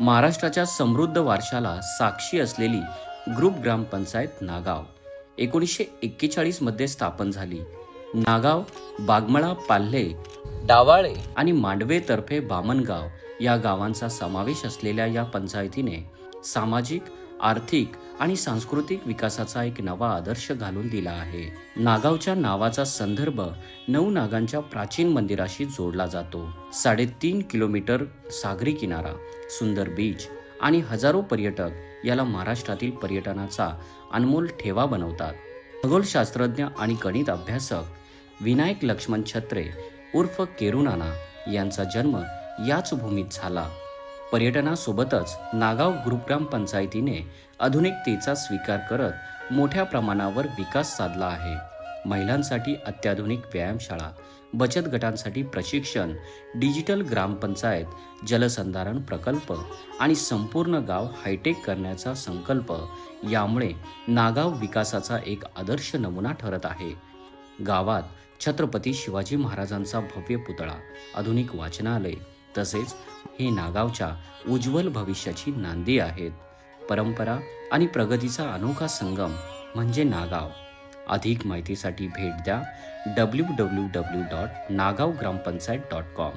महाराष्ट्राच्या समृद्ध वारशाला साक्षी असलेली ग्रुप ग्रामपंचायत नागाव. एकोणीसशे एक्केचाळीसमध्ये स्थापन झाली. नागाव बागमळा पाल्हे डावाळे आणि मांडवेतर्फे बामणगाव या गावांचा समावेश असलेल्या या पंचायतीने सामाजिक आर्थिक आणि सांस्कृतिक विकासाचा एक नवा आदर्श घालून दिला आहे. नागावच्या नावाचा संदर्भ नऊ नागांच्या प्राचीन मंदिराशी जोडला जातो. साडेतीन किलोमीटर सागरी किनारा सुंदर बीच आणि हजारो पर्यटक याला महाराष्ट्रातील पर्यटनाचा अनमोल ठेवा बनवतात. खगोलशास्त्रज्ञ आणि गणित अभ्यासक विनायक लक्ष्मण छत्रे उर्फ केरुनाना यांचा जन्म याच भूमीत झाला. पर्यटनासोबतच नागाव ग्रुपग्राम पंचायतीने आधुनिकतेचा स्वीकार करत मोठ्या प्रमाणावर विकास साधला आहे. महिलांसाठी अत्याधुनिक व्यायामशाळा बचत गटांसाठी प्रशिक्षण डिजिटल ग्रामपंचायत जलसंधारण प्रकल्प आणि संपूर्ण गाव हायटेक करण्याचा संकल्प यामुळे नागाव विकासाचा एक आदर्श नमुना ठरत आहे. गावात छत्रपती शिवाजी महाराजांचा भव्य पुतळा आधुनिक वाचनालय तसेच हे नागावच्या उज्ज्वल भविष्याची नांदी आहेत. परंपरा आणि प्रगतीचा अनोखा संगम म्हणजे नागाव. अधिक माहितीसाठी भेट द्या W W W dot Nagaon grampanchayat dot com.